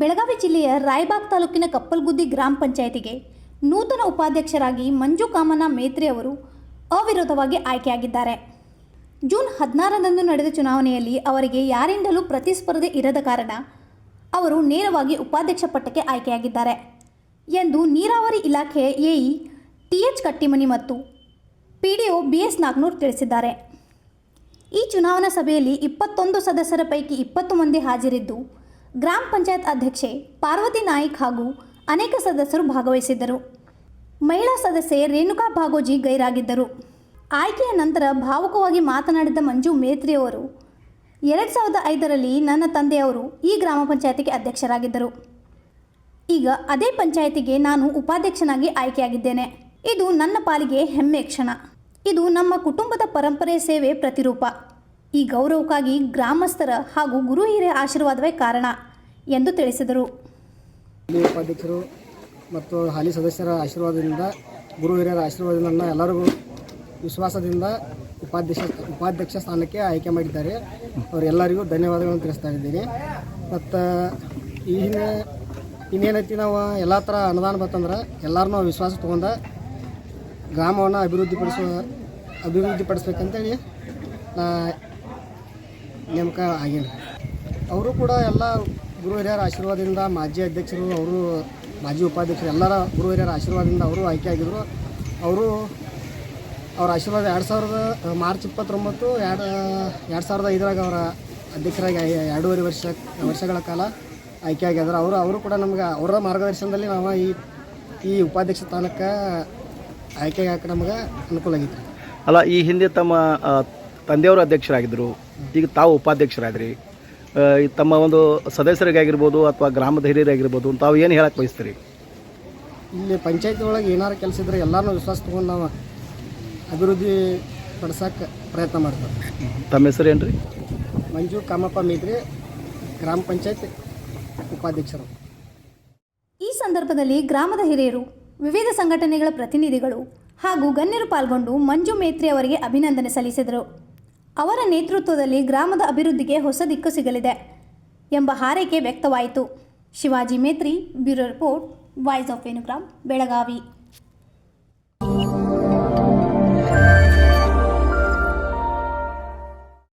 ಬೆಳಗಾವಿ ಜಿಲ್ಲೆಯ ರಾಯಬಾಗ್ ತಾಲೂಕಿನ ಕಪ್ಪಲ್ಗುದ್ದಿ ಗ್ರಾಮ ಪಂಚಾಯತಿಗೆ ನೂತನ ಉಪಾಧ್ಯಕ್ಷರಾಗಿ ಮಂಜು ಕಾಮನ ಮೇತ್ರಿ ಅವರು ಅವಿರೋಧವಾಗಿ ಆಯ್ಕೆಯಾಗಿದ್ದಾರೆ. ಜೂನ್ ಹದಿನಾರರಂದು ನಡೆದ ಚುನಾವಣೆಯಲ್ಲಿ ಅವರಿಗೆ ಯಾರಿಂದಲೂ ಪ್ರತಿಸ್ಪರ್ಧೆ ಇರದ ಕಾರಣ ಅವರು ನೇರವಾಗಿ ಉಪಾಧ್ಯಕ್ಷ ಪಟ್ಟಕ್ಕೆ ಆಯ್ಕೆಯಾಗಿದ್ದಾರೆ ಎಂದು ನೀರಾವರಿ ಇಲಾಖೆಯ ಎಇ ಟಿ ಎಚ್ ಕಟ್ಟಿಮನಿ ಮತ್ತು P D O B S Nagnur ತಿಳಿಸಿದ್ದಾರೆ. ಈ ಚುನಾವಣಾ ಸಭೆಯಲ್ಲಿ ಇಪ್ಪತ್ತೊಂದು ಸದಸ್ಯರ ಪೈಕಿ ಇಪ್ಪತ್ತು ಮಂದಿ ಹಾಜರಿದ್ದು ಗ್ರಾಮ ಪಂಚಾಯತ್ ಅಧ್ಯಕ್ಷೆ ಪಾರ್ವತಿ ನಾಯ್ಕ್ ಹಾಗೂ ಅನೇಕ ಸದಸ್ಯರು ಭಾಗವಹಿಸಿದ್ದರು. ಮಹಿಳಾ ಸದಸ್ಯೆ ರೇಣುಕಾ ಭಾಗೋಜಿ ಗೈರಾಗಿದ್ದರು. ಆಯ್ಕೆಯ ನಂತರ ಭಾವುಕವಾಗಿ ಮಾತನಾಡಿದ ಮಂಜು ಮೇತ್ರಿಯವರು ಎರಡು ಸಾವಿರದ ಐದರಲ್ಲಿ ನನ್ನ ತಂದೆಯವರು ಈ ಗ್ರಾಮ ಪಂಚಾಯತಿಗೆ ಅಧ್ಯಕ್ಷರಾಗಿದ್ದರು. ಈಗ ಅದೇ ಪಂಚಾಯತಿಗೆ ನಾನು ಉಪಾಧ್ಯಕ್ಷನಾಗಿ ಆಯ್ಕೆಯಾಗಿದ್ದೇನೆ. ಇದು ನನ್ನ ಪಾಲಿಗೆ ಹೆಮ್ಮೆ ಕ್ಷಣ. ಇದು ನಮ್ಮ ಕುಟುಂಬದ ಪರಂಪರೆ ಸೇವೆ ಪ್ರತಿರೂಪ. ಈ ಗೌರವಕ್ಕಾಗಿ ಗ್ರಾಮಸ್ಥರ ಹಾಗೂ ಗುರು ಹಿರಿಯ ಆಶೀರ್ವಾದವೇ ಕಾರಣ ಎಂದು ತಿಳಿಸಿದರು. ಉಪಾಧ್ಯಕ್ಷರು ಮತ್ತು ಹಾಲಿ ಸದಸ್ಯರ ಆಶೀರ್ವಾದದಿಂದ, ಗುರು ಹಿರಿಯರ ಆಶೀರ್ವಾದದಿಂದ ಎಲ್ಲರಿಗೂ ವಿಶ್ವಾಸದಿಂದ ಉಪಾಧ್ಯಕ್ಷ ಉಪಾಧ್ಯಕ್ಷ ಸ್ಥಾನಕ್ಕೆ ಆಯ್ಕೆ ಮಾಡಿದ್ದಾರೆ. ಅವರೆಲ್ಲರಿಗೂ ಧನ್ಯವಾದಗಳನ್ನು ತಿಳಿಸ್ತಾ ಇದ್ದೀನಿ. ಮತ್ತು ಈ ಹಿಂದೆ ಇನ್ನೇನೈತಿ ನಾವು ಎಲ್ಲ ಥರ ಅನುದಾನ ಬಂತಂದ್ರೆ ಎಲ್ಲರೂ ವಿಶ್ವಾಸ ತೊಗೊಂಡ ಗ್ರಾಮವನ್ನು ಅಭಿವೃದ್ಧಿಪಡಿಸುವ, ಅಭಿವೃದ್ಧಿಪಡಿಸ್ಬೇಕಂತೇಳಿ ನಾ ನೇಮಕ ಆಗಿಲ್ಲ. ಅವರು ಕೂಡ ಎಲ್ಲ ಗುರು ಹಿರಿಯರ ಆಶೀರ್ವಾದದಿಂದ ಮಾಜಿ ಅಧ್ಯಕ್ಷರು, ಅವರು ಮಾಜಿ ಉಪಾಧ್ಯಕ್ಷರು ಎಲ್ಲರ ಗುರು ಹಿರಿಯರ ಆಶೀರ್ವಾದದಿಂದ ಅವರು ಆಯ್ಕೆ ಆಗಿದ್ದರು ಅವರು ಅವರ ಆಶೀರ್ವಾದ ಎರಡು ಸಾವಿರದ ಮಾರ್ಚ್ ಇಪ್ಪತ್ತೊಂಬತ್ತು, ಎರಡು ಎರಡು ಸಾವಿರದ ಐದರಾಗ ಅವರ ಅಧ್ಯಕ್ಷರಾಗಿ ಎರಡೂವರೆ ವರ್ಷ, ವರ್ಷಗಳ ಕಾಲ ಆಯ್ಕೆ ಆಗ್ಯಾದ್ರು ಅವರು ಅವರು ಕೂಡ ನಮ್ಗೆ ಅವರ ಮಾರ್ಗದರ್ಶನದಲ್ಲಿ ನಾವು ಈ ಈ ಉಪಾಧ್ಯಕ್ಷ ಸ್ಥಾನಕ್ಕೆ ಆಯ್ಕೆ ಆಗಕ್ಕೆ ನಮ್ಗೆ ಅನುಕೂಲ ಆಗಿತ್ತು. ಅಲ್ಲ, ಈ ಹಿಂದೆ ತಮ್ಮ ತಂದೆಯವರು ಅಧ್ಯಕ್ಷರಾಗಿದ್ದರು. ಈಗ ತಾವು ಉಪಾಧ್ಯಕ್ಷರಾದ್ರಿ. ತಮ್ಮ ಒಂದು ಸದಸ್ಯರಿಗಾಗಿರ್ಬೋದು ಅಥವಾ ಗ್ರಾಮದ ಹಿರಿಯರಾಗಿರ್ಬೋದು ತಾವು ಏನು ಹೇಳಕ್ಕೆ ಬಯಸ್ತೀರಿ? ಇಲ್ಲಿ ಪಂಚಾಯತಿ ಒಳಗೆ ಏನಾರು ಕೆಲಸ ಇದ್ರೆ ಎಲ್ಲರೂ ವಿಶ್ವಾಸ ತೊಗೊಂಡು ನಾವು ಅಭಿವೃದ್ಧಿ ಪಡಿಸಕ್ಕೆ ಪ್ರಯತ್ನ ಮಾಡ್ತಾರೆ ತಮ್ಮ ಹೆಸರು ಏನು ರೀ ಮಂಜು ಕಾಮಪ್ಪ ಮೇದ್ರಿ ಗ್ರಾಮ ಪಂಚಾಯತ್ ಉಪಾಧ್ಯಕ್ಷರು. ಈ ಸಂದರ್ಭದಲ್ಲಿ ಗ್ರಾಮದ ಹಿರಿಯರು ವಿವಿಧ ಸಂಘಟನೆಗಳ ಪ್ರತಿನಿಧಿಗಳು ಹಾಗೂ ಗಣ್ಯರು ಪಾಲ್ಗೊಂಡು ಮಂಜು ಮೇತ್ರಿ ಅವರಿಗೆ ಅಭಿನಂದನೆ ಸಲ್ಲಿಸಿದರು. ಅವರ ನೇತೃತ್ವದಲ್ಲಿ ಗ್ರಾಮದ ಅಭಿವೃದ್ಧಿಗೆ ಹೊಸ ದಿಕ್ಕು ಸಿಗಲಿದೆ ಎಂಬ ಹಾರೈಕೆ ವ್ಯಕ್ತವಾಯಿತು. Shivaji Metri, bureau report, voice of Venugram, Belagavi.